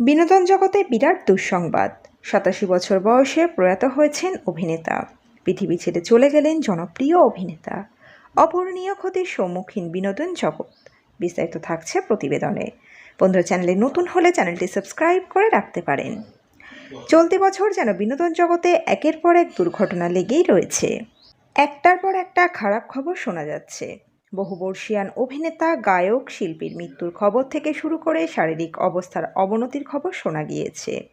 বিনোদন জগতে বিরাট দুঃসংবাদ। সাতাশি বছর বয়সে প্রয়াত হয়েছেন অভিনেতা। পৃথিবী ছেড়ে চলে গেলেন জনপ্রিয় অভিনেতা। অপূরণীয় ক্ষতির সম্মুখীন বিনোদন জগৎ। বিস্তারিত থাকছে প্রতিবেদনে। বন্ধুরা, চ্যানেলে নতুন হলে চ্যানেলটি সাবস্ক্রাইব করে রাখতে পারেন। চলতি বছর যেন বিনোদন জগতে একের পর এক দুর্ঘটনা লেগেই রয়েছে। একটার পর একটা খারাপ খবর শোনা যাচ্ছে। বহুবর্ষীয়ান অভিনেতা, গায়ক, শিল্পীর মৃত্যুর খবর থেকে শুরু করে শারীরিক অবস্থার অবনতির খবর শোনা গিয়েছে।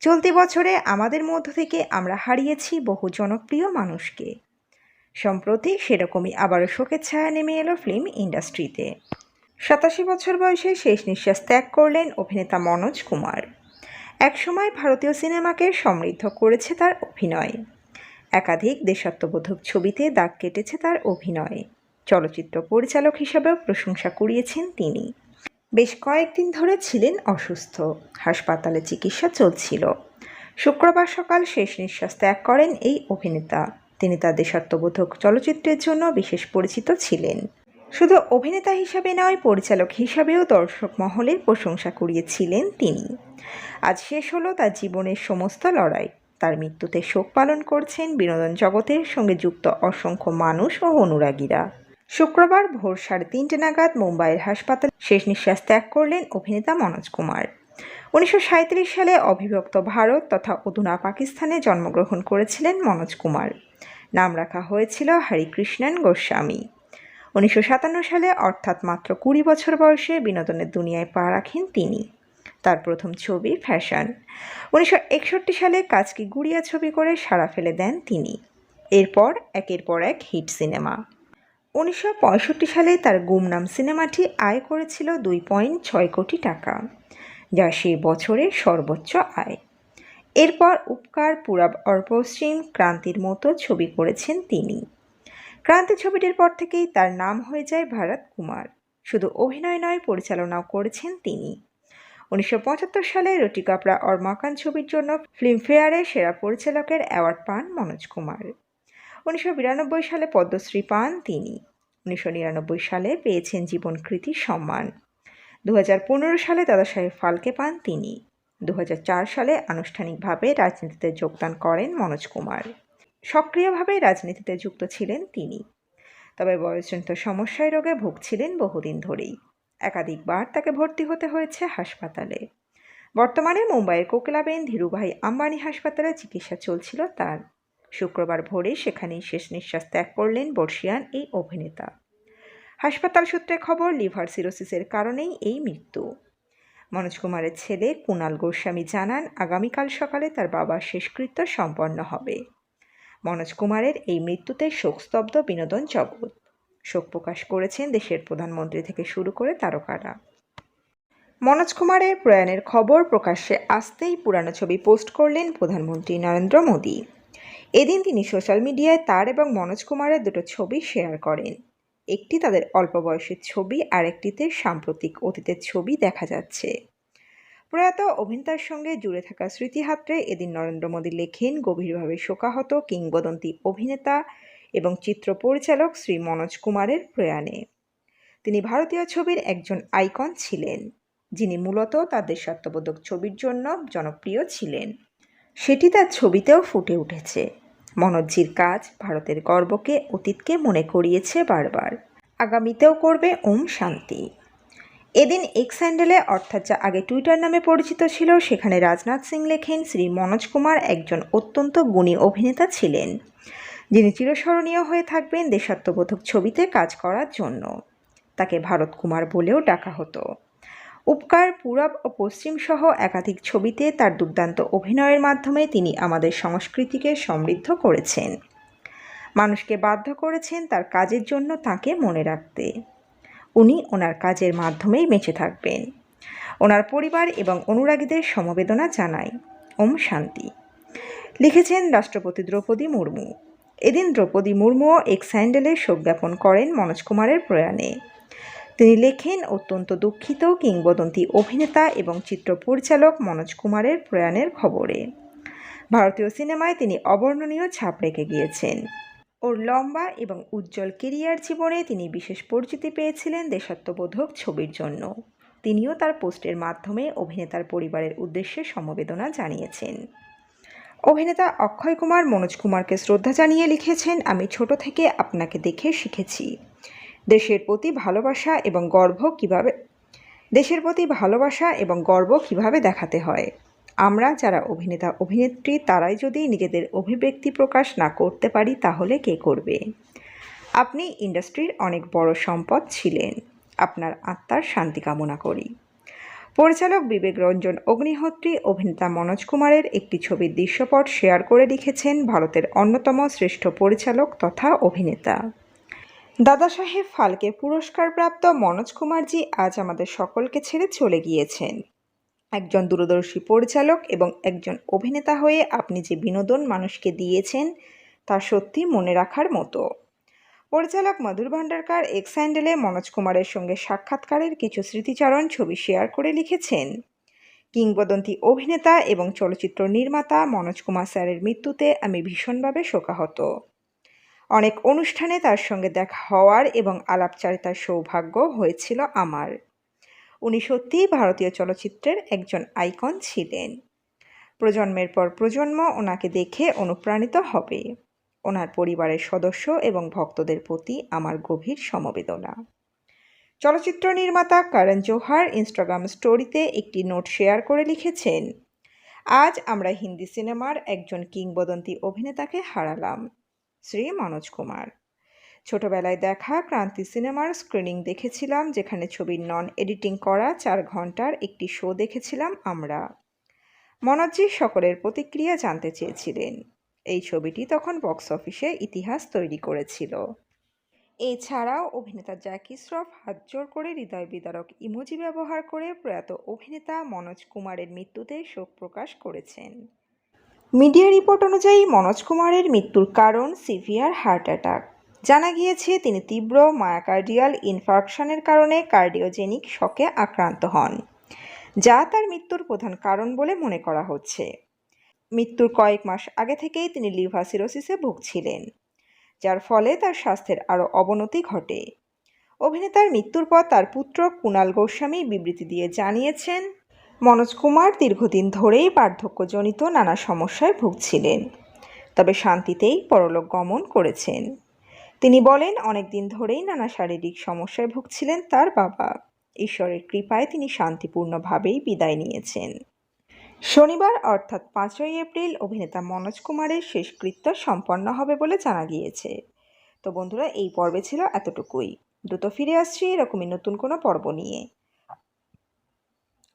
চলতি বছরে আমাদের মধ্য থেকে আমরা হারিয়েছি বহু জনপ্রিয় মানুষকে। সম্প্রতি সেরকমই আবারও শোকের ছায়া নেমে এলো ফিল্ম ইন্ডাস্ট্রিতে। সাতাশি বছর বয়সে শেষ নিঃশ্বাস ত্যাগ করলেন অভিনেতা মনোজ কুমার। একসময় ভারতীয় সিনেমাকে সমৃদ্ধ করেছে তার অভিনয়। একাধিক দেশাত্মবোধক ছবিতে দাগ কেটেছে তার অভিনয়। চলচ্চিত্র পরিচালক হিসেবেও প্রশংসা কুড়িয়েছেন তিনি। বেশ কয়েকদিন ধরে ছিলেন অসুস্থ। হাসপাতালে চিকিৎসা চলছিল। শুক্রবার সকাল শেষ নিঃশ্বাস ত্যাগ করেন এই অভিনেতা। তিনি তার দেশাত্মবোধক চলচ্চিত্রের জন্য বিশেষ পরিচিত ছিলেন। শুধু অভিনেতা হিসাবে নয়, পরিচালক হিসাবেও দর্শক মহলের প্রশংসা কুড়িয়েছিলেন তিনি। আজ শেষ হলো তার জীবনের সমস্ত লড়াই। তার মৃত্যুতে শোক পালন করছেন বিনোদন জগতের সঙ্গে যুক্ত অসংখ্য মানুষ ও অনুরাগীরা। শুক্রবার ভোর সাড়ে তিনটে নাগাদ মুম্বাইয়ের হাসপাতাল শেষ নিঃশ্বাস ত্যাগ করলেন অভিনেতা মনোজ কুমার। উনিশশো সালে অবিভক্ত ভারত তথা অধুনা পাকিস্তানে জন্মগ্রহণ করেছিলেন মনোজ কুমার। নাম রাখা হয়েছিল হরিকৃষ্ণন গোস্বামী। উনিশশো সাতান্ন সালে অর্থাৎ মাত্র কুড়ি বছর বয়সে বিনোদনের দুনিয়ায় পা রাখেন তিনি। তার প্রথম ছবি ফ্যাশন। উনিশশো একষট্টি সালে কাজকি গুড়িয়া ছবি করে সাড়া ফেলে দেন তিনি। এরপর একের পর এক হিট সিনেমা। উনিশশো পঁয়ষট্টি সালে তার গুমনাম সিনেমাটি আয় করেছিল দুই পয়েন্ট ছয় কোটি টাকা, যা সেই বছরের সর্বোচ্চ আয়। এরপর উপকার পুরাব অর পশ্চিম ক্রান্তির মতো ছবি করেছেন তিনি। ক্রান্তি ছবিটির পর থেকেই তার নাম হয়ে যায় ভারত কুমার। শুধু অভিনয় নয়, পরিচালনাও করেছেন তিনি। উনিশশো পঁচাত্তর সালে রুটি কাপড়া অর মাকান ছবির জন্য ফিল্মফেয়ারে সেরা পরিচালকের অ্যাওয়ার্ড পান মনোজ কুমার। উনিশশো বিরানব্বই সালে পদ্মশ্রী পান তিনি। উনিশশো নিরানব্বই সালে পেয়েছেন জীবনকৃতি সম্মান। দু সালে দাদা সাহেব ফালকে পান তিনি। দু হাজার চার সালে আনুষ্ঠানিকভাবে রাজনীতিতে যোগদান করেন মনোজ কুমার। সক্রিয়ভাবে রাজনীতিতে যুক্ত ছিলেন তিনি। তবে বয়সজনিত সমস্যায় রোগে ভুগছিলেন বহুদিন ধরেই। একাধিকবার তাকে ভর্তি হতে হয়েছে হাসপাতালে। বর্তমানে মুম্বাইয়ের কোকিলাবেন ধীরুভাই আম্বানি হাসপাতালে চিকিৎসা চলছিল তার। শুক্রবার ভোরে সেখানেই শেষ নিঃশ্বাস ত্যাগ করলেন বর্ষিয়ান এই অভিনেতা। হাসপাতাল সূত্রে খবর, লিভার সিরোসিসের কারণেই এই মৃত্যু। মনোজ কুমারের ছেলে কুণাল গোস্বামী জানান, আগামীকাল সকালে তার বাবার শেষকৃত্য সম্পন্ন হবে। মনোজ কুমারের এই মৃত্যুতে শোকস্তব্ধ বিনোদন জগৎ। শোক প্রকাশ করেছেন দেশের প্রধানমন্ত্রী থেকে শুরু করে তারকারা। মনোজ কুমারের প্রয়াণের খবর প্রকাশ্যে আসতেই পুরানো ছবি পোস্ট করলেন প্রধানমন্ত্রী নরেন্দ্র মোদী। এদিন তিনি সোশ্যাল মিডিয়ায় তার এবং মনোজ কুমারের দুটো ছবি শেয়ার করেন। একটি তাদের অল্প বয়সের ছবি আর একটিতে সাম্প্রতিক অতীতের ছবি দেখা যাচ্ছে। প্রয়াত অভিনেতার সঙ্গে জুড়ে থাকা স্মৃতিহাত্রে এদিন নরেন্দ্র মোদী লেখেন, গভীরভাবে শোকাহত কিংবদন্তি অভিনেতা এবং চিত্র পরিচালক শ্রী মনোজ কুমারের প্রয়াণে। তিনি ভারতীয় ছবির একজন আইকন ছিলেন, যিনি মূলত তাদের দেশাত্মবোধক ছবির জন্য জনপ্রিয় ছিলেন। সেটি তার ছবিতেও ফুটে উঠেছে। মনোজ্জির কাজ ভারতের গর্বকে অতীতকে মনে করিয়েছে বারবার। আগামীতেও করবে ওম শান্তি। এদিন এক্স হ্যান্ডেলে অর্থাৎ যা আগে টুইটার নামে পরিচিত ছিল, সেখানে রাজনাথ সিং লেখেন, শ্রী মনোজ কুমার একজন অত্যন্ত গুণী অভিনেতা ছিলেন, যিনি চিরস্মরণীয় হয়ে থাকবেন দেশাত্মবোধক ছবিতে কাজ করার জন্য। তাকে ভারত কুমার বলেও ডাকা হতো। উপকার পূরব ও পশ্চিম সহ একাধিক ছবিতে তার দুর্দান্ত অভিনয়ের মাধ্যমে তিনি আমাদের সংস্কৃতিকে সমৃদ্ধ করেছেন। মানুষকে বাধ্য করেছেন তার কাজের জন্য তাকে মনে রাখতে। উনি ওনার কাজের মাধ্যমেই বেঁচে থাকবেন। ওনার পরিবার এবং অনুরাগীদের সমবেদনা জানাই। ওম শান্তি। লিখেছেন রাষ্ট্রপতি দ্রৌপদী মুর্মু। এদিন দ্রৌপদী মুর্মুও এক স্যান্ডেলে শোক জ্ঞাপন করেন মনোজ কুমারের প্রয়াণে। তিনি লেখেন অত্যন্ত দুঃখিত কিংবদন্তি অভিনেতা এবং চিত্র পরিচালক মনোজ কুমারের প্রয়াণের খবরে। ভারতীয় সিনেমায় তিনি অবর্ণনীয় ছাপ রেখে গিয়েছেন। ওর লম্বা এবং উজ্জ্বল কেরিয়ার জীবনে তিনি বিশেষ পরিচিতি পেয়েছিলেন দেশাত্মবোধক ছবির জন্য। তিনিও তার পোস্টের মাধ্যমে অভিনেতার পরিবারের উদ্দেশ্যে সমবেদনা জানিয়েছেন। অভিনেতা অক্ষয় কুমার মনোজ কুমারকে শ্রদ্ধা জানিয়ে লিখেছেন, আমি ছোট থেকে আপনাকে দেখে শিখেছি। দেশের প্রতি ভালোবাসা এবং গর্ব কীভাবে, দেশের প্রতি ভালোবাসা এবং গর্ব কীভাবে দেখাতে হয়? আমরা যারা অভিনেতা, অভিনেত্রী, তারাই যদি নিজেদের অভিব্যক্তি প্রকাশ না করতে পারি, তাহলে কে করবে? আপনি ইন্ডাস্ট্রির অনেক বড় সম্পদ ছিলেন। আপনার আত্মার শান্তি কামনা করি। পরিচালক বিবেক রঞ্জন অগ্নিহোত্রী, অভিনেতা মনোজ কুমারের একটি ছবির দৃশ্যপট শেয়ার করে লিখেছেন ভারতের অন্যতম শ্রেষ্ঠ পরিচালক তথা অভিনেতা। দাদা সাহেব ফালকে পুরস্কারপ্রাপ্ত মনোজ কুমারজি আজ আমাদের সকলকে ছেড়ে চলে গিয়েছেন। একজন দূরদর্শী পরিচালক এবং একজন অভিনেতা হয়ে আপনি যে বিনোদন মানুষকে দিয়েছেন, তা সত্যি মনে রাখার মতো। পরিচালক মধুর ভান্ডারকার এক্স হ্যান্ডেলে মনোজ কুমারের সঙ্গে সাক্ষাৎকারের কিছু স্মৃতিচারণ ছবি শেয়ার করে লিখেছেন। কিংবদন্তি অভিনেতা এবং চলচ্চিত্র নির্মাতা মনোজ কুমার স্যারের মৃত্যুতে আমি ভীষণভাবে শোকাহত। অনেক অনুষ্ঠানে তার সঙ্গে দেখা হওয়ার এবং আলাপচারিতার সৌভাগ্য হয়েছিল আমার। উনি সত্যিই ভারতীয় চলচ্চিত্রের একজন আইকন ছিলেন। প্রজন্মের পর প্রজন্ম ওনাকে দেখে অনুপ্রাণিত হবে। ওনার পরিবারের সদস্য এবং ভক্তদের প্রতি আমার গভীর সমবেদনা। চলচ্চিত্র নির্মাতা কারণ জোহার ইনস্টাগ্রাম স্টোরিতে একটি নোট শেয়ার করে লিখেছেন, আজ আমরা হিন্দি সিনেমার একজন কিংবদন্তি অভিনেতাকে হারালাম। শ্রী মনোজ কুমার। ছোটবেলায় দেখা ক্রান্তি সিনেমার স্ক্রিনিং দেখেছিলাম, যেখানে ছবির নন এডিটিং করা চার ঘণ্টার একটি শো দেখেছিলাম আমরা। মনোজি সকলের প্রতিক্রিয়া জানতে চেয়েছিলেন। এই ছবিটি তখন বক্স অফিসে ইতিহাস তৈরি করেছিল। এছাড়াও অভিনেতা জ্যাকি শ্রফ হাত জোর করে হৃদয় বিদারক ইমোজি ব্যবহার করে প্রয়াত অভিনেতা মনোজ কুমারের মৃত্যুতে শোক প্রকাশ করেছেন। মিডিয়া রিপোর্ট অনুযায়ী মনোজ কুমারের মৃত্যুর কারণ সিভিয়ার হার্ট অ্যাটাক। জানা গিয়েছে, তিনি তীব্র মায়াকার্ডিয়াল ইনফার্কশনের কারণে কার্ডিওজেনিক শকে আক্রান্ত হন, যা তার মৃত্যুর প্রধান কারণ বলে মনে করা হচ্ছে। মৃত্যুর কয়েক মাস আগে থেকেই তিনি লিভার সিরোসিসে ভুগছিলেন, যার ফলে তার স্বাস্থ্যের আরও অবনতি ঘটে। অভিনেতার মৃত্যুর পর তার পুত্র কুণাল গোস্বামী বিবৃতি দিয়ে জানিয়েছেন মনোজ কুমার দীর্ঘদিন ধরেই বার্ধক্যজনিত নানা সমস্যায় ভুগছিলেন, তবে শান্তিতেই পরলোক গমন করেছেন। তিনি বলেন অনেক দিন ধরেই নানা শারীরিক সমস্যায় ভুগছিলেন তার বাবা। ঈশ্বরের কৃপায় তিনি শান্তিপূর্ণভাবেই বিদায় নিয়েছেন। শনিবার, অর্থাৎ পাঁচই এপ্রিল, অভিনেতা মনোজ কুমারের শেষকৃত্য সম্পন্ন হবে বলে জানা গিয়েছে। তো বন্ধুরা, এই পর্বে ছিল এতটুকুই। দ্রুত ফিরে আসছি এরকমই নতুন কোনো পর্ব নিয়ে।